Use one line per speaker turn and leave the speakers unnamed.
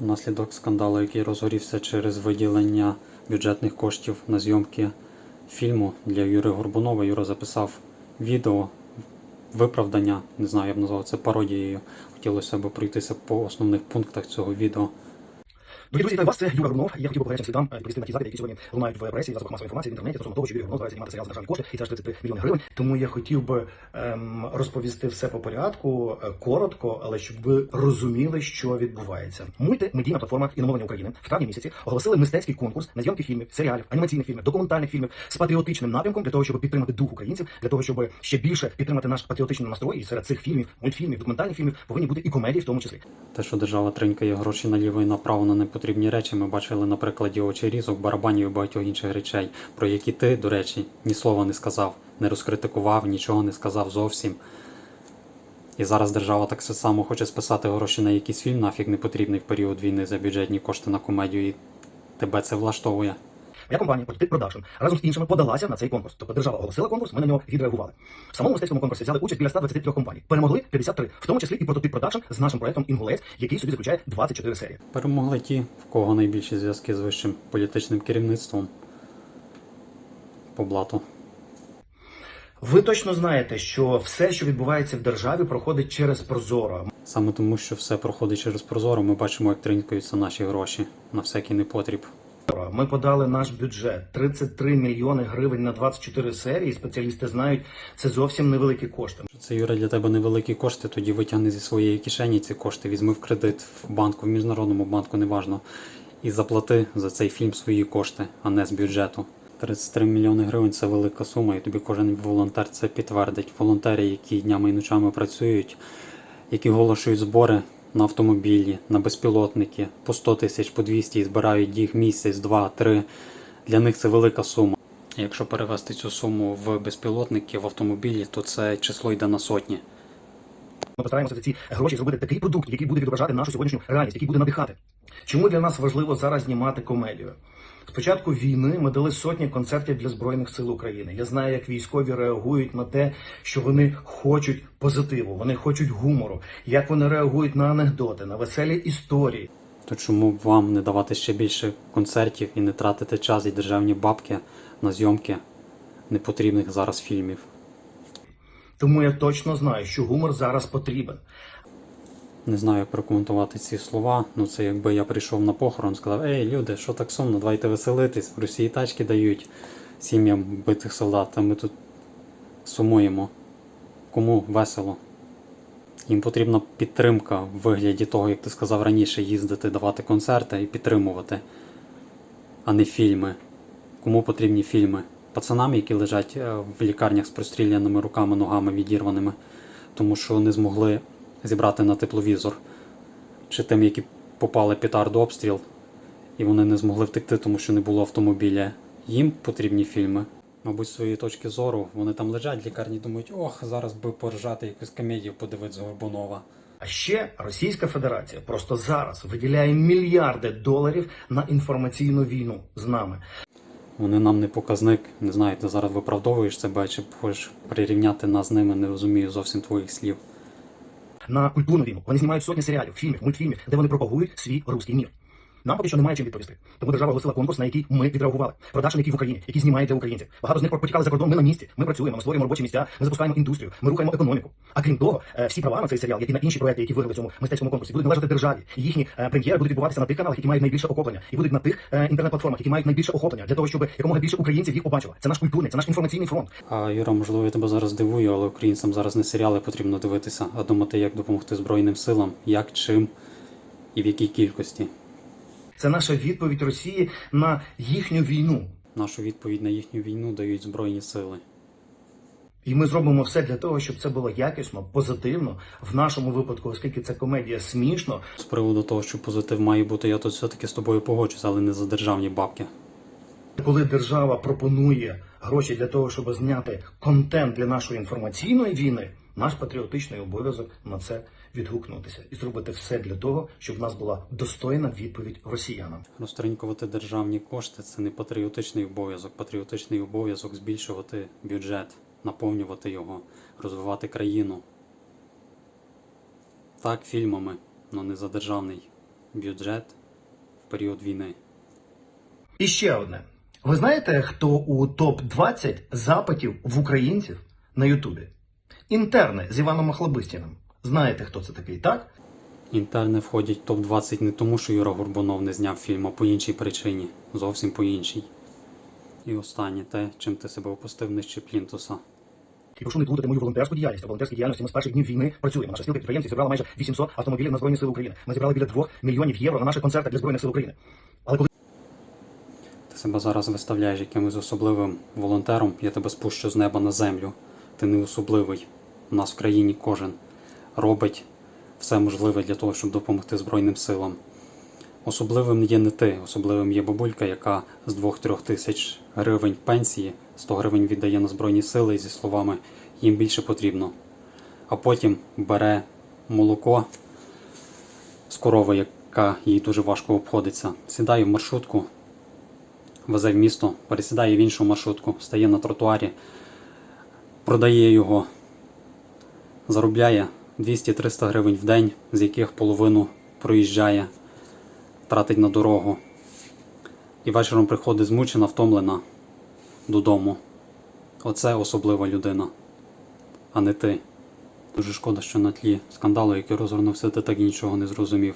Внаслідок скандалу, який розгорівся через виділення бюджетних коштів на зйомки фільму для Юри Горбунова, Юра записав відео виправдання, не знаю, я б назвав це пародією. Хотілося б пройтися по основних пунктах цього відео.
Дорогі друзі, вітаю вас, це Юра Горбунов. Я хотів би гарячим слідам відповісти на ті закиди, які сьогодні лунають в пресі, засобах масової інформації в інтернеті стосовно того, що Юрій Горбунов збирається знімати серіал за державні кошти, і це аж 33 мільйони гривень. Тому я хотів би ем, розповісти все по порядку, е, коротко, але щоб ви розуміли, що відбувається. Мультимедійна платформа іномовлення України в травні місяці оголосили мистецький конкурс на зйомки фільмів, серіалів, анімаційних фільмів, документальних фільмів з патріотичним напрямком для того, щоб підтримати дух українців, для того, щоб ще більше підтримати наш патріотичний настрой. І серед цих фільмів, мультфільмів, документальних фільмів повинні бути і комедії, в тому числі.
Те, що держава тринькає гроші наліво і направо на непотрібні речі, ми бачили на прикладі очерізок, барабанів і багатьох інших речей, про які ти, до речі, ні слова не сказав, не розкритикував, нічого не сказав зовсім. І зараз держава так само хоче списати гроші на якийсь фільм, нафіг не потрібний в період війни за бюджетні кошти на комедію, і тебе це влаштовує.
Моя компанія Prototype Production разом з іншими подалася на цей конкурс. Тобто держава оголосила конкурс, ми на нього відреагували. В самому мистецькому конкурсі взяли участь біля 123 компаній. Перемогли 53, в тому числі і Prototype Production з нашим проектом Інгулець, який собі заключає 24 серії.
Перемогли ті, в кого найбільші зв'язки з вищим політичним керівництвом по блату.
Ви точно знаєте, що все, що відбувається в державі, проходить через Прозоро.
Саме тому, що все проходить через прозоро, ми бачимо, як тринькаються наші гроші на всякий непотріб.
Ми подали наш бюджет 33 мільйони гривень на 24 серії. Спеціалісти знають, це зовсім невеликі кошти.
Це Юра для тебе невеликі кошти, тоді витягни зі своєї кишені ці кошти, візьми в кредит в банку, в міжнародному банку, неважно, і заплати за цей фільм свої кошти, а не з бюджету. 33 мільйони гривень це велика сума, і тобі кожен волонтер це підтвердить. Волонтери, які днями і ночами працюють, які оголошують збори на автомобілі, на безпілотники по 100 тисяч, по 200 і збирають їх місяць, два, три. Для них це велика сума. Якщо перевести цю суму в безпілотники в автомобілі, то це число йде на сотні.
Ми постараємося за ці гроші зробити такий продукт, який буде відображати нашу сьогоднішню реальність, який буде надихати. Чому для нас важливо зараз знімати комедію? З початку війни ми дали сотні концертів для збройних сил України. Я знаю, як військові реагують на те, що вони хочуть позитиву, вони хочуть гумору, як вони реагують на анекдоти, на веселі історії.
То чому б вам не давати ще більше концертів і не тратити час і державні бабки на зйомки непотрібних зараз фільмів?
Тому я точно знаю, що гумор зараз потрібен.
Не знаю, як прокоментувати ці слова. Ну це якби я прийшов на похорон, сказав: Ей, люди, що так сумно, давайте веселитись. В Росії тачки дають сім'ям битих солдат, а ми тут сумуємо. Кому весело? Їм потрібна підтримка в вигляді того, як ти сказав раніше, їздити, давати концерти і підтримувати, а не фільми. Кому потрібні фільми? Пацанам, які лежать е, в лікарнях з простріляними руками, ногами відірваними, тому що не змогли зібрати на тепловізор, чи тим, які попали під артобстріл, і вони не змогли втекти, тому що не було автомобіля. Їм потрібні фільми. Мабуть, з своєї точки зору, вони там лежать лікарні, думають, ох, зараз би поржати якусь комедію подивитися Горбунова.
А ще Російська Федерація просто зараз виділяє мільярди доларів на інформаційну війну з нами.
Вони нам не показник. Не знаю, ти зараз виправдовуєш себе, чи хочеш прирівняти нас з ними, не розумію зовсім твоїх слів.
на культурну війну. Вони знімають сотні серіалів, фільмів, мультфільмів, де вони пропагують свій руський мір. Нам поки що немає чим відповісти. Тому держава оголосила конкурс, на який ми відреагували. Продакшн, який в Україні, який знімає для українців. Багато з них потікали за кордон. Ми на місці. Ми працюємо, ми створюємо робочі місця, ми запускаємо індустрію, ми рухаємо економіку. А крім того, е, всі права на цей серіал, як і на інші проекти, які виграли в цьому мистецькому конкурсі, будуть належати державі. І їхні е, прем'єри будуть відбуватися на тих каналах, які мають найбільше охоплення, і будуть на тих е, інтернет-платформах, які мають найбільше охоплення, для того, щоб якомога більше українців їх побачило. Це наш культурний, це наш інформаційний фронт.
А Юра, можливо, я тебе зараз дивую, але українцям зараз не серіали потрібно дивитися, а думати, як допомогти Збройним силам, як, чим і в якій кількості.
Це наша відповідь Росії на їхню війну.
Нашу відповідь на їхню війну дають Збройні сили.
І ми зробимо все для того, щоб це було якісно, позитивно. В нашому випадку, оскільки це комедія смішно,
З приводу того, що позитив має бути, я тут все-таки з тобою погоджуюсь, але не за державні бабки.
коли держава пропонує гроші для того, щоб зняти контент для нашої інформаційної війни, наш патріотичний обов'язок на це відгукнутися і зробити все для того, щоб в нас була достойна відповідь росіянам.
Розтринькувати державні кошти це не патріотичний обов'язок. Патріотичний обов'язок збільшувати бюджет, наповнювати його, розвивати країну. Так, фільмами, але не за державний бюджет в період війни.
І ще одне. Ви знаєте, хто у топ-20 запитів в українців на Ютубі? Інтерни з Іваном Махлобистіним. Знаєте, хто це такий, так?
Інтерни входять в топ-20 не тому, що Юра Горбунов не зняв фільм, а по іншій причині. Зовсім по іншій. І останнє те, чим ти себе опустив нижче плінтуса.
І прошу не плутати мою волонтерську діяльність. У волонтерській діяльності ми з перших днів війни працюємо. Наша спілка підприємців зібрала майже 800 автомобілів на Збройні Сили України. Ми зібрали біля 2 мільйонів євро на наших концертах для Збройних сил України. Але коли
Ти себе зараз виставляєш якимось особливим волонтером, я тебе спущу з неба на землю. Ти не особливий. У нас в країні кожен робить все можливе для того, щоб допомогти Збройним силам. Особливим є не ти, особливим є бабулька, яка з 2-3 тисяч гривень пенсії 100 гривень віддає на Збройні сили зі словами їм більше потрібно. А потім бере молоко з корови, яка їй дуже важко обходиться, сідає в маршрутку, везе в місто, пересідає в іншу маршрутку, стає на тротуарі, продає його, заробляє 200-300 гривень в день, з яких половину проїжджає, тратить на дорогу. І вечором приходить змучена, втомлена додому. Оце особлива людина, а не ти. Дуже шкода, що на тлі скандалу, який розгорнувся, ти так нічого не зрозумів.